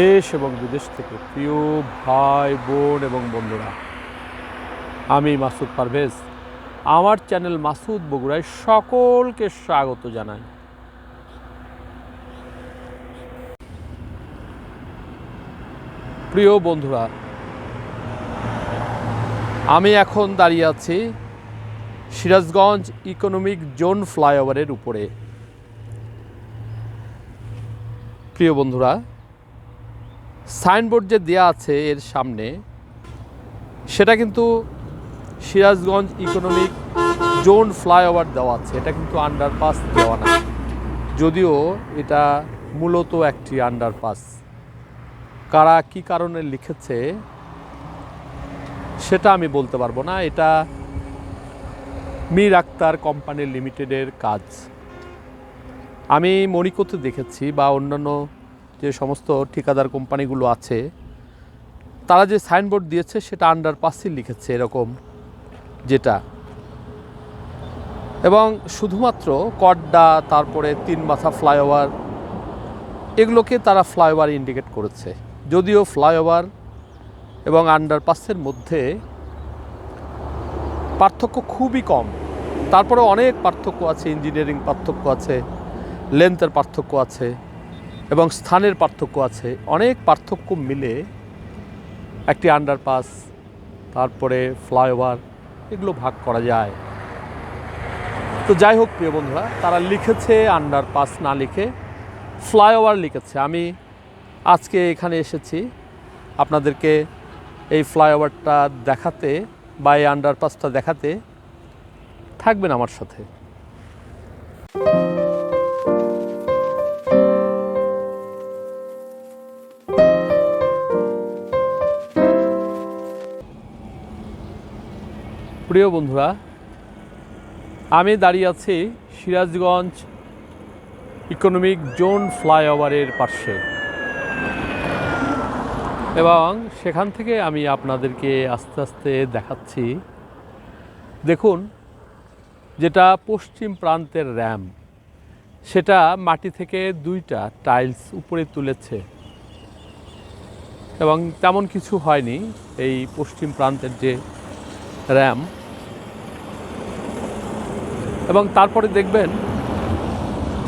দেশ এবং বিদেশ থেকে প্রিয় ভাই, বোন এবং বন্ধুরা, আমি মাসুদ পারভেজ। আমার চ্যানেল মাসুদ বগুড়ায় সকলকে স্বাগত জানাই। প্রিয় বন্ধুরা, আমি এখন দাঁড়িয়ে আছি সিরাজগঞ্জ ইকোনমিক জোন ফ্লাইওভারের উপরে। প্রিয় বন্ধুরা সাইনবোর্ড যে দেওয়া আছে এর সামনে, সেটা কিন্তু সিরাজগঞ্জ ইকোনমিক জোন ফ্লাইওভার দেওয়া আছে। এটা কিন্তু আন্ডারপাস দেওয়া না। যদিও এটা মূলত একটি আন্ডারপাস। কারা কি কারণে লিখেছে, সেটা আমি বলতে পারব না। এটা মীর আক্তার কোম্পানি লিমিটেডের কাজ। আমি মণিকোতে দেখেছি বা অন্যান্য যে সমস্ত ঠিকাদার কোম্পানিগুলো আছে, তারা যে সাইনবোর্ড দিয়েছে সেটা আন্ডারপাসই লিখেছে এরকম যেটা। এবং শুধুমাত্র কড্ডা, তারপরে তিন মাথা ফ্লাইওভার, এগুলোকে তারা ফ্লাইওভার ইন্ডিকেট করেছে। যদিও ফ্লাইওভার এবং আন্ডারপাসের মধ্যে পার্থক্য খুবই কম। তারপরে অনেক পার্থক্য আছে ইঞ্জিনিয়ারিং পার্থক্য আছে লেন্থের পার্থক্য আছে। এবং স্থানের পার্থক্য আছে। অনেক পার্থক্য মিলে একটি আন্ডারপাস তারপরে ফ্লাইওভার এগুলো ভাগ করা যায়। তো যাই হোক, প্রিয় বন্ধুরা, তারা লিখেছে আন্ডারপাস না লিখে ফ্লাইওভার লিখেছে। আমি আজকে এখানে এসেছি আপনাদেরকে এই ফ্লাইওভারটা দেখাতে বা এই আন্ডারপাসটা দেখাতে থাকবেন আমার সাথে। প্রিয় বন্ধুরা, আমি দাঁড়িয়ে আছি সিরাজগঞ্জ ইকোনমিক জোন ফ্লাইওভারের পাশে। এবং সেখান থেকে আমি আপনাদেরকে আস্তে আস্তে দেখাচ্ছি। দেখুন, যেটা পশ্চিম প্রান্তের র্যাম, সেটা মাটি থেকে দুইটা টাইলস উপরে তুলেছে। এবং তেমন কিছু হয়নি এই পশ্চিম প্রান্তের যে র্যাম। এবং তারপরে দেখবেন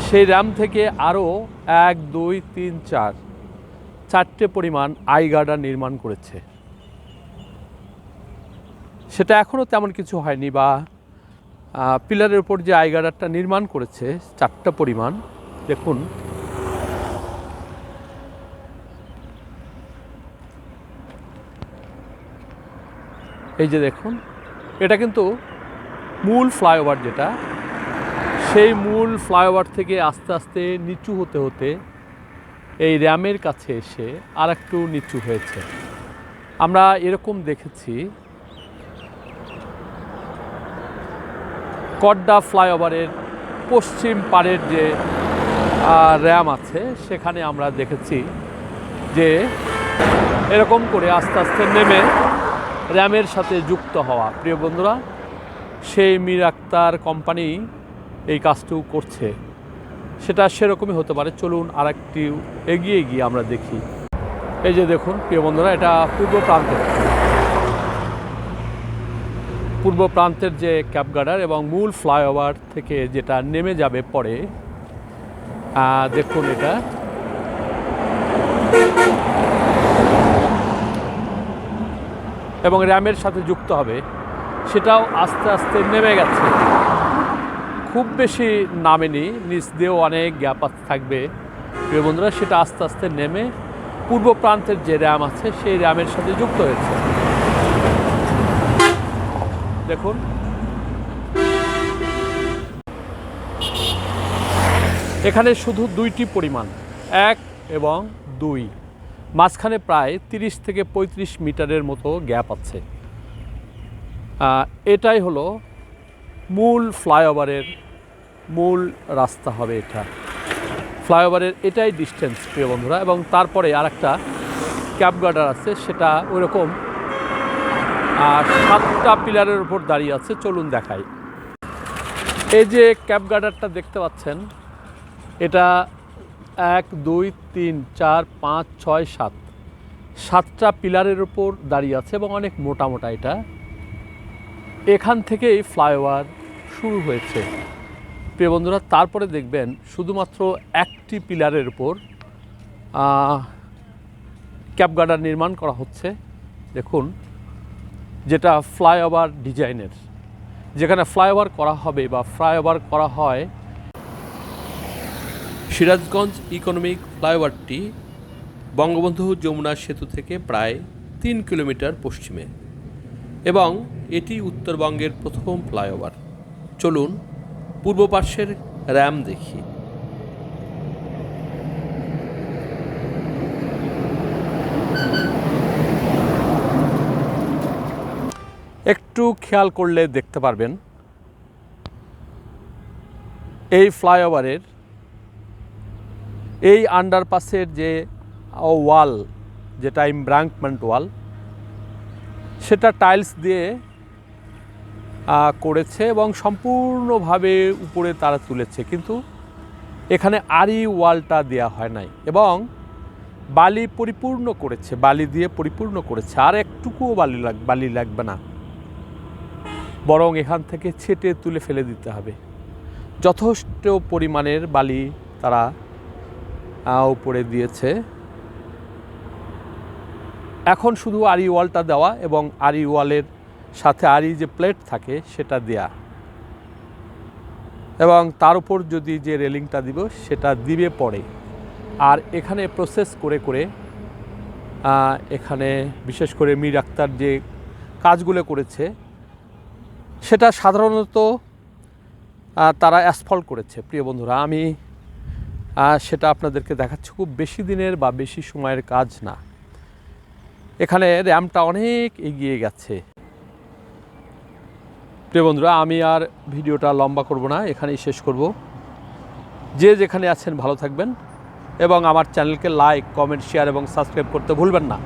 সেই র্যাম থেকে আরও এক, দুই, তিন, চার, চারটে পরিমাণ আই গার্ডার নির্মাণ করেছে। সেটা এখনও তেমন কিছু হয়নি বা পিলারের উপর যে আই গার্ডারটা নির্মাণ করেছে, চারটা পরিমাণ, দেখুন। এই যে দেখুন, এটা কিন্তু মূল ফ্লাইওভার যেটা, সেই মূল ফ্লাইওভার থেকে আস্তে আস্তে নিচু হতে হতে এই র্যামের কাছে এসে আর একটু নিচু হয়েছে। আমরা এরকম দেখেছি। কড্ডা ফ্লাইওভারের পশ্চিম পাড়ের যে র্যাম আছে, সেখানে আমরা দেখেছি যে, এরকম করে আস্তে আস্তে নেমে র্যামের সাথে যুক্ত হওয়া। প্রিয় বন্ধুরা সেই মীর আক্তার কোম্পানি এই কাজটুকু করছে। সেটা সেরকমই হতে পারে। চলুন আর একটি এগিয়ে গিয়ে আমরা দেখি। এই যে দেখুন, প্রিয় বন্ধুরা, এটা পূর্ব প্রান্তের। পূর্ব প্রান্তের যে ক্যাব গার্ডার এবং মূল ফ্লাইওভার থেকে যেটা নেমে যাবে পরে দেখুন এটা। এবং র্যামের সাথে যুক্ত হবে। সেটাও আস্তে আস্তে নেমে গেছে। খুব বেশি নামেনি, নিচ দিয়েও অনেক গ্যাপ থাকবে। প্রিয় বন্ধুরা, সেটা আস্তে আস্তে নেমে পূর্ব প্রান্তের যে র্যাম আছে, সেই র্যামের সাথে যুক্ত হয়েছে। দেখুন। এখানে শুধু দুইটি পরিমাণ, এক এবং দুই। মাঝখানে প্রায় তিরিশ থেকে পঁয়ত্রিশ মিটারের মতো গ্যাপ আছে। এটাই হলো মূল ফ্লাইওভারের মূল রাস্তা হবে এটা। ফ্লাইওভারের এটাই ডিস্টেন্স প্রিয় বন্ধুরা। এবং তারপরে আর একটা ক্যাব গার্ডার আছে, সেটা ওইরকম। সাতটা পিলারের উপর দাঁড়িয়ে আছে, চলুন দেখাই। এই যে ক্যাব গার্ডারটা দেখতে পাচ্ছেন, এটা এক, দুই, তিন, চার, পাঁচ, ছয়, সাত। সাতটা পিলারের উপর দাঁড়িয়ে আছে এবং অনেক মোটা মোটা এটা। এখান থেকেই ফ্লাইওভার শুরু হয়েছে। প্রিয় বন্ধুরা, তারপরে দেখবেন শুধুমাত্র একটি পিলারের উপর ক্যাপ গার্ডার নির্মাণ করা হচ্ছে। দেখুন, যেটা ফ্লাইওভার ডিজাইনের। যেখানে ফ্লাইওভার করা হবে বা ফ্লাইওভার করা হয়, সিরাজগঞ্জ ইকোনমিক ফ্লাইওভারটি বঙ্গবন্ধু যমুনা সেতু থেকে প্রায় তিন কিলোমিটার পশ্চিমে। এবং এটি উত্তরবঙ্গের প্রথম ফ্লাইওভার। চলুন পূর্ব পার্শ্বের র্যাম দেখি। একটু খেয়াল করলে দেখতে পারবেন, এই ফ্লাইওভারের এই আন্ডারপাসের যে ওয়াল যেটা ইমব্রাঙ্কমেন্ট ওয়াল সেটা টাইলস দিয়ে করেছে এবং সম্পূর্ণভাবে উপরে তারা তুলেছে। কিন্তু এখানে আরি ওয়ালটা দেওয়া হয় নাই এবং বালি পরিপূর্ণ করেছে, বালি দিয়ে পরিপূর্ণ করেছে। আর একটুকুও বালি লাগ, বালি লাগবে না। বরং এখান থেকে ছেটে তুলে ফেলে দিতে হবে। যথেষ্ট পরিমাণের বালি তারা উপরে দিয়েছে। এখন শুধু আরি ওয়ালটা দেওয়া এবং আরি ওয়ালের সাথে আরি যে প্লেট থাকে, সেটা দেয়া। এবং তার উপর যদি যে রেলিংটা দিব, সেটা দিবে পরে। আর এখানে প্রসেস করে করে এখানে বিশেষ করে মীর আক্তার যে কাজগুলো করেছে, সেটা সাধারণত তারা অ্যাসফল্ট করেছে। প্রিয় বন্ধুরা, আমি সেটা আপনাদেরকে দেখাচ্ছি, খুব বেশি দিনের বা বেশি সময়ের কাজ না। এখানে র্যামটা অনেক এগিয়ে গেছে। প্রিয় বন্ধুরা, আমি আর ভিডিওটা লম্বা করব না, এখানেই শেষ করব। যে যেখানে আছেন ভালো থাকবেন এবং আমার চ্যানেলকে লাইক, কমেন্ট, শেয়ার এবং সাবস্ক্রাইব করতে ভুলবেন না।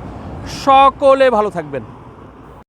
সকলে ভালো থাকবেন।